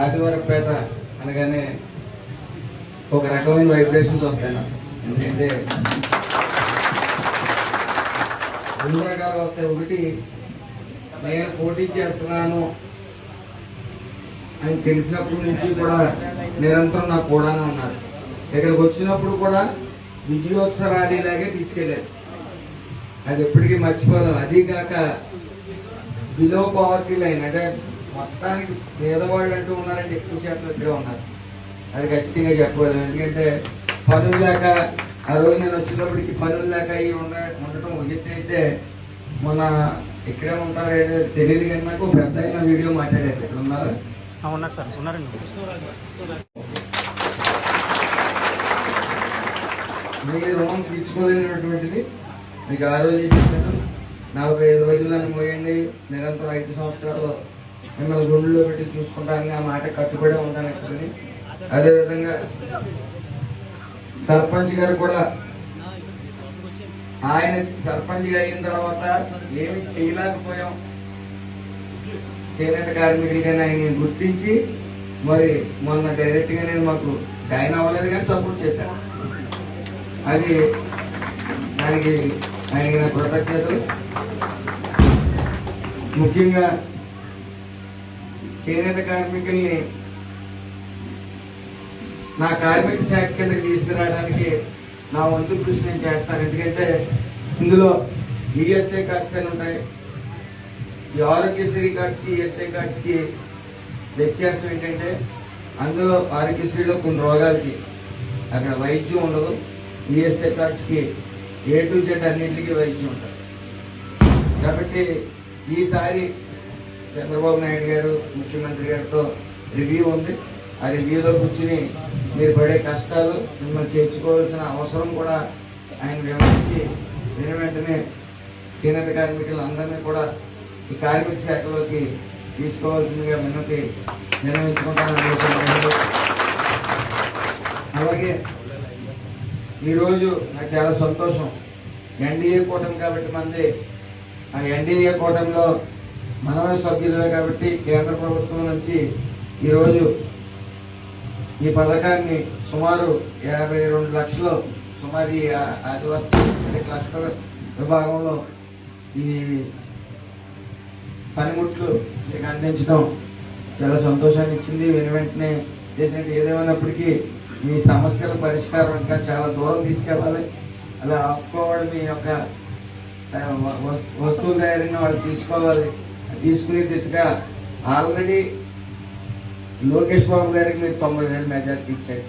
ఆదివారపేట అనగానే ఒక రకమైన వైబ్రేషన్స్ వస్తాయి నాకు. ఎందుకంటే రెండు రకాలు వస్తాయి. ఒకటి నేను పోటీ చేస్తున్నాను అని తెలిసినప్పటి నుంచి కూడా నిరంతరం నాకు కూడానే ఉన్నారు. ఇక్కడికి వచ్చినప్పుడు కూడా విజయోత్సవ అనేలాగే తీసుకెళ్ళారు. అది ఎప్పటికీ మర్చిపోలేం. అదీ కాక బిలో పవర్టీ లైన్ అంటే మొత్తానికి పేదవాళ్ళు అంటూ ఉన్నారంటే ఎక్కువ శాతం ఇక్కడే ఉన్నారు. అది ఖచ్చితంగా చెప్పగలం ఎందుకంటే పనులు లేక ఆ రోజు నేను వచ్చినప్పటికి పనులు లేక ఇవి ఉండ ఉండటం అయితే మొన్న ఇక్కడే ఉంటారు తెలియదు కానీ నాకు పెద్ద అయిన వీడియో మాట్లాడారు. ఇక్కడ ఉన్నారు? ఉన్నారు సార్. ఉన్నారండి. మీ రుణం తీర్చుకోలేనటువంటిది మీకు ఆ రోజు చెప్పాను. నలభై ఐదు రోజులు మోయండి. నిరంతరం ఐదు సంవత్సరాలు మిమ్మల్ని గుండెలో పెట్టి చూసుకుంటానని ఆ మాట కట్టుబడి ఉంటాను ఇక్కడిని అదేవిధంగా సర్పంచ్ గారు కూడా ఆయన సర్పంచ్ అయిన తర్వాత ఏమి చేయలేకపోయాం. చేనేత కార్మికుడిగానే ఆయన గుర్తించి మరి మొన్న డైరెక్ట్గా నేను మాకు జాయిన్ అవ్వలేదు కానీ సపోర్ట్ చేశాను అది దానికి ఆయనకి నా కృతజ్ఞతలు. ముఖ్యంగా చేనేత కార్మికుల్ని నా కార్మిక శాఖ కిందకి తీసుకురావడానికి నా వంతు కృషి నేను చేస్తాను. ఎందుకంటే ఇందులో ఈఎస్ఐ కార్డ్స్ అని ఉంటాయి. ఈ ఆరోగ్యశ్రీ కార్డ్స్కి ఈఎస్ఐ కార్డ్స్కి వ్యత్యాసం ఏంటంటే అందులో ఆరోగ్యశ్రీలో కొన్ని రోగాలకి అక్కడ వైద్యం ఉండదు. ఈఎస్ఐ కార్డ్స్కి ఏ టు జెడ్ అన్నింటికి వైద్యం ఉంటుంది. కాబట్టి ఈసారి చంద్రబాబు నాయుడు గారు ముఖ్యమంత్రి గారితో రివ్యూ ఉంది. ఆ రివ్యూలో కూర్చుని మీరు పడే కష్టాలు మిమ్మల్ని చేర్చుకోవాల్సిన అవసరం కూడా ఆయన వివరించి నేను వెంటనే చేనేత కార్మికులందరినీ కూడా ఈ కార్మిక శాఖలోకి తీసుకోవాల్సిందిగా విన్నతి నిర్ణయించుకుంటానని అలాగే ఈరోజు నాకు చాలా సంతోషం. ఎన్డీఏ కూటమి కాబట్టి మంది ఆ ఎన్డీఏ కూటమిలో మనమే సభ్యులమే కాబట్టి కేంద్ర ప్రభుత్వం నుంచి ఈరోజు ఈ పథకాన్ని సుమారు యాభై రెండు లక్షలు సుమారు ఈ ఆదివారం క్లస్టర్ విభాగంలో ఈ పనిముట్లు మీకు అందించడం చాలా సంతోషాన్ని ఇచ్చింది. వెను వెంటనే చేసినట్టు ఏదేమైనప్పటికీ మీ సమస్యల పరిష్కారం ఇంకా చాలా దూరం తీసుకెళ్ళాలి. అలా ఆపుకోవడం మీ యొక్క వస్తువులు తయారైన వాళ్ళు తీసుకోవాలి. తీసుకునే దిశగా ఆల్రెడీ లోకేష్ బాబు గారికి మీరు తొంభై వేలు మెజార్టీ ఇచ్చారు.